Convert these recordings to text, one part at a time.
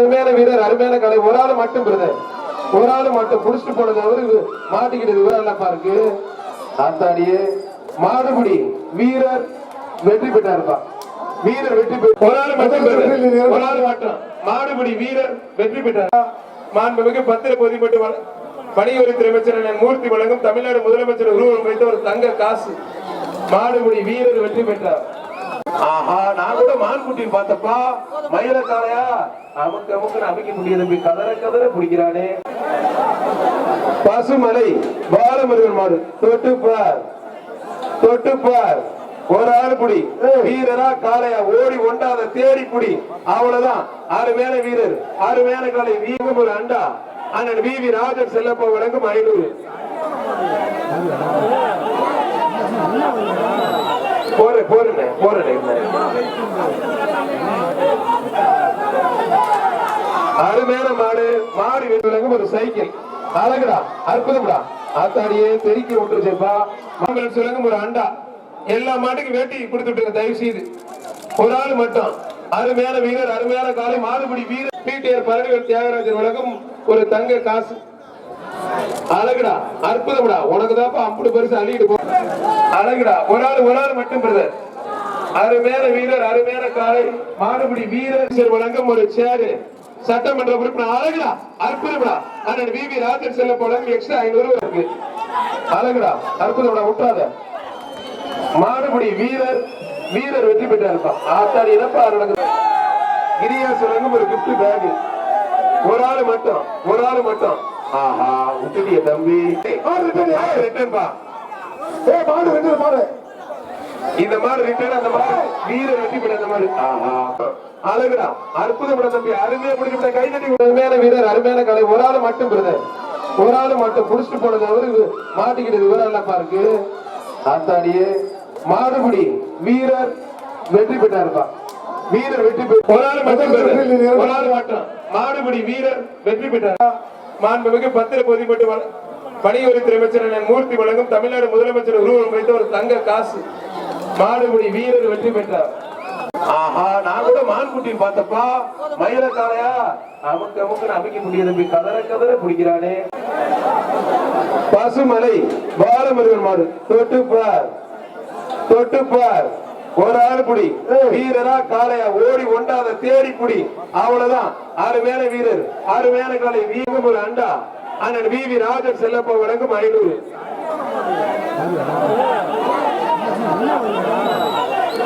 அருமையான வீரர் அருமையான கலை. ஒரு ஆள் மட்டும் பிரதர் ஒரு ஆள் மட்டும். புடிச்சிட்டு போனது அவரு மாட்டிக்கிட்டது. ஒரு ஆள் இருக்கு ஆத்தாடியே மாடுபுடி. வீரர் வெற்றி பெற்றாருப்பா. வீரர் வெற்றி பெற்ற ஒரு ஆள் மட்டும். ஒரு ஆள் மட்டும் மாடுபுடி வீரர் வெற்றி பெற்றார். மாண்புமிகு பத்திர பொதிப்பட்டு வழ- பணியுரித்துறை அமைச்சர் மூர்த்தி வழங்கும் தமிழ்நாடு முதலமைச்சர் உருவம் வைத்த ஒரு தங்க காசு. மாடுபுடி வீரர் வெற்றி பெற்றார். ஆஹா நான் கூட மான்குட்டியில் பார்த்தப்பா. மயில காளையா அமுக்கு அமுக்குன்னு அமைக்க முடியாது. கதற கதற பிடிக்கிறானே. பசுமலை பாலமுருகன் மாடு. தொட்டுப்பார். தொட்டுப்பார். ஒரு ஆறு புடி. வீரரா காளையா. ஓடி ஒண்டாத தேடி புடி. அவ்வளவுதான். அருமையான வீரர். அருமையான காளை. வீகம் ஒரு அண்டா. அண்ணன் வி. வி. ராஜன் செல்லப்பா வழங்கும் ஐநூறு. போரு போருண்ணே போறேன் அருமையான மாடு மாடு வீட்டுலங்க ஒரு சைக்கிள். அழகுடா அற்புதம்டா. ஆத்தாடியே தெறிக்க விட்டுருச்சேப்பா மாம்பழம் சொல்லுங்க ஒரு அண்டா. எல்லா மாட்டுக்கும் வேட்டி கொடுத்துட்டு தயவு செய்து ஒரு ஆள் மட்டும். அருமையான வீரர் அருமையான காலை மாறுபடி வீரர். பிடிஆர் பரணிவேல் தியாகராஜர் உலகம் ஒரு தங்க காசு. அழகுடா அற்புதம்டா. உனக்கு தான்ப்பா அம்புடு பரிசு அள்ளிட்டு அழகுடா. ஒரு ஆள் ஒரு ஆள் மட்டும் பிரதர் அருமையான வீரர் அருமையான காலை மாடுபிடி வீரர் வழங்கும் ஒரு சேரு சட்டமன்ற உறுப்பினர் அழகுடா. அற்புதம்டா. அண்ணன் வி. வி. ராஜன் செல்ல போலம் எக்ஸ்ட்ரா ஐநூறு இருக்கு. அழகுடா. அற்புதம்டா விட்டாத மாடுபிடி வீரர் வீரர் வெற்றி பெற்றாருப்பா ஆத்தாடி என்னப்பா நடக்குது. கிரியா சொல்லுங்க ஒரு gift பேக் ஒரு ஆளு மட்டும் ஒரு ஆள் மட்டும். ஆஹா விட்டுட்டிய தம்பி. ரிட்டர்ன்பா ஏ மாடு வென்று மாடு. இந்த மாதிரி ரிட்டர்ன் அந்த மாதிரி வீரர் வெற்றி விட அந்த மாதிரி ஆஹா. அழகுடா. அற்புதப்பட தம்பி. அருமையா பிடிச்சிட்ட கை தட்டி அருமையான வீரர் அருமையான கலை. ஒரு ஆளு மட்டும் பிரதர் ஒரு ஆளு மட்டும் புடிச்சிட்டு போனது அவரு மாட்டிக்கிட்டது. ஒரு ஆள் இருக்கு ஆத்தாடியே. மாடுபுடி. வீரர் வெற்றி பெற்றாருப்பா. வீரர் வெற்றி பெற்ற ஒரு ஆள் மட்டும் ஒரு ஆள் மட்டும். மாடுபிடி வீரர் வெற்றி பெற்றார். மாண்புமிகு பத்திர பொதி மட்டும் பணியுரித்துறை அமைச்சர் மூர்த்தி வழங்கும் தமிழ்நாடு முதலமைச்சர் உருவம் வைத்த ஒரு தங்க காசு. மாடுபிடி வீரர் வெற்றி பெற்றார். ஆஹா நான் கூட மான்குட்டியில் பார்த்தப்பா. மயில காளையா அமுக்கு அமுக்குன்னு அமைக்க முடியாது கதற கதற பிடிக்கிறானே. பசுமலை பாலமுருகன் மாடு. தொட்டுப்பார். தொட்டுப்பார். ஒரு ஆறு புடி வீரரா காளையா. ஓடி ஒண்டாத தேடி புடி அவ்வளவுதான். அருமையான வீரர். அருமையான காளை. வீகம் ஒரு அண்டா. அண்ணன் வி வி ராஜர் செல்லப்போ வழங்கும் ஐநூறு.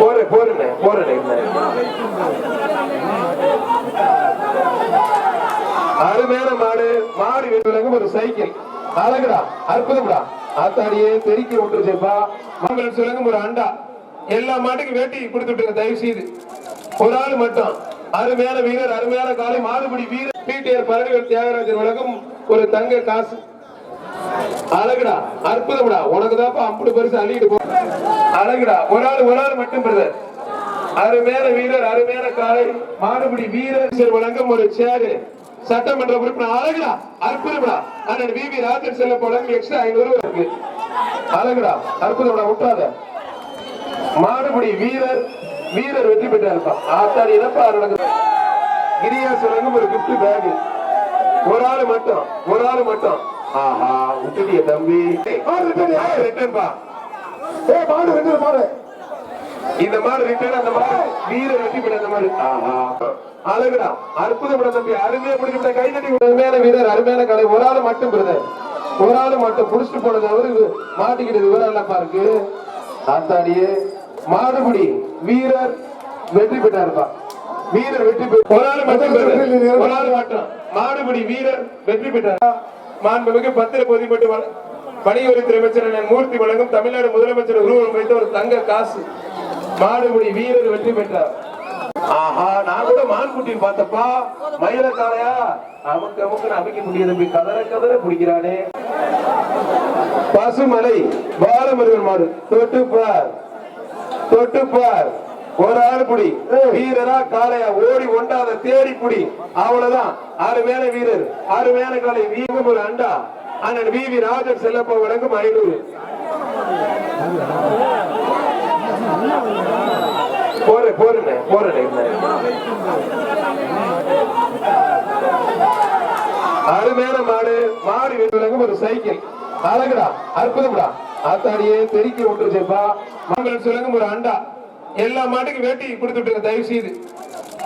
போற போறேன் போறேன் அருமையான மாடு மாடு வீட்டுலங்க ஒரு சைக்கிள். அழகுடா அற்புதம்டா. ஆத்தாடியே தெறிக்க விட்டுருச்சேப்பா மங்கள் சொல்லுங்க ஒரு அண்டா. எல்லா மாட்டுக்கும் வேட்டி கொடுத்துட்டு தயவு செய்து ஒரு ஆள் மட்டும். அருமையான வீரர் அருமையான காலை மாடுபிடி வீரர். பிடிஆர் பரணிவேல் தியாகராஜர் வழங்கும் ஒரு தங்க காசு. அழகுடா அற்புதம்டா. உனக்கு தான்ப்பா அம்புடு பரிசு அள்ளிட்டு போ. அழகுடா. ஒரு ஆள் ஒரு ஆள் மட்டும் பிரதர் அருமையான வீரர் அருமையான காலை மாடுபிடி வீரர். வழங்கும் ஒரு சேரு சட்டமன்ற உறுப்பினர். அழகுடா அற்புதம்டா. அண்ணன் வி வி ராஜன் செல்ல போல எக்ஸ்ட்ரா ஐநூறு இருக்கு. அழகுடா அற்புதம்டா விட்டாத மாடுபிடி வீரர் வீரர் வெற்றி பெற்றாருப்பா. ஆத்தாடி என்னப்பா நடக்குது கிரியா சொல்லுங்க ஒரு கிஃப்ட் பேக் ஒரு ஆளு மட்டும் ஒரு ஆளு மட்டும். ஆஹா விட்டுட்டிய தம்பி. ரிட்டர்ன் பா. ஏ வென்று மாடு. இந்த மாதிரி ரிட்டர்ன் அந்த மாதிரி வீரர் வெற்றி பெற்ற அந்த மாதிரி ஆஹா. அழகுடா. அற்புதப்பட தம்பி அருமையா பிடிச்சிட்ட கை தட்டி அருமையான வீரர் அருமையான கலை. ஒரு ஆளு மட்டும் பிரதர் ஒரு ஆளு மட்டும். புடிச்சிட்டு போனது அவரு மாட்டிக்கிட்டது. ஒரு ஆள் இருக்கு. ஆத்தாடியே. மாடுபிடி வீரர் வெற்றி பெற்றாருப்பா வீரர் வெற்றி பெற்ற ஒரு ஆள் மட்டும் brother. ஒரு ஆள் மட்டும் மாடுபிடி வீரர் வெற்றி பெற்றார். மாண்புமிகு பத்திர பொதிப்பட்டு வழ- பணியுரித்துறை அமைச்சர் மூர்த்தி வழங்கும் தமிழ்நாடு முதலமைச்சர் உருவம் வைத்த ஒரு தங்க காசு. மாடுபிடி வீரர் வெற்றி பெற்றார். ஆஹா நான் கூட மான்குட்டியில் பார்த்தப்பா. மயில காளையா அமுக்கு அமுக்குன்னு அமைக்க முடியாது கதற கதற பிடிக்கிறானே. பசுமலை பாலமுருகன் மாடு. தொட்டுப்பார். தொட்டுப்பார். ஒரு ஆள் புடி. வீரரா காளையா ஓடி ஒண்டாத தேடி புடி. அவ்வளவுதான். அருமையான வீரர். அருமையான காளை. வீகம் ஒரு அண்டா. அண்ணன் வி வி ராஜன் செல்லப்போ வழங்கும் ஐநூறு. போறேன் போறேன் போறேன் அருமையான மாடு. மாடு வீட்டுலங்க ஒரு சைக்கிள். அழகுடா அற்புதம்டா. ஆத்தாடியே தெறிக்க விட்டுருச்சேப்பா மங்களம் சொல்லுங்க ஒரு அண்டா. எல்லா மாட்டுக்கும் வேட்டி கொடுத்துட்டு தயவு செய்து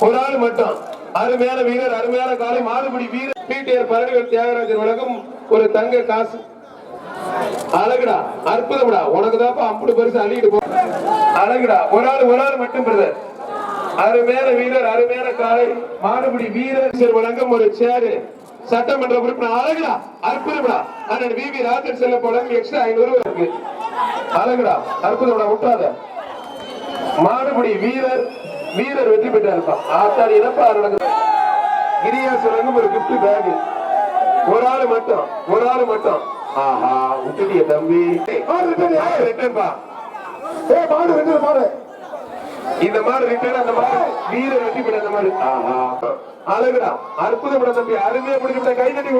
ஒரு ஆள் மட்டும். அருமையான வீரர் அருமையான காலை மாறுபடி வீரர். பிடிஆர் பரணிகள் தியாகராஜர் விளக்கம் ஒரு தங்க காசு. அழகுடா அற்புதம்டா. உனக்கு தான் அம்புடு பரிசு அள்ளிட்டு போ. அழகுடா ஒரு ஆள் ஒரு ஆள் மட்டும் பிரதர் அருமையான வீரர் அருமையான காலை மாறுபடி வீரர். வழங்கும் ஒரு சேரு சட்டமன்ற உறுப்பினர். அழகுடா அற்புதம்டா. அண்ணன் வி வி ராஜன் செல்ல போல எக்ஸ்ட்ரா ஐநூறு இருக்கு. அழகுடா அற்புதம்டா விட்டாத மாடுபிடி வீரர் வீரர் வெற்றி பெற்றாருப்பா ஆத்தாடி இனப்பா நடக்குது ஒரு gift பேக் ஒரு ஆளு மட்டும் ஒரு ஆளு மட்டும். ஆஹா விட்டுட்டிய தம்பி. மாடு return ரிட்டர்ன்பா ஏ மாடு மாடு. இந்த மாதிரி ரிட்டர்ன் அந்த மாதிரி வீரர் வெற்றி பெற்ற அந்த மாதிரி ஆஹா. அழகுடா அற்புதப்பட தம்பி. அருமையா பிடிக்கப்பட்ட கை தட்டி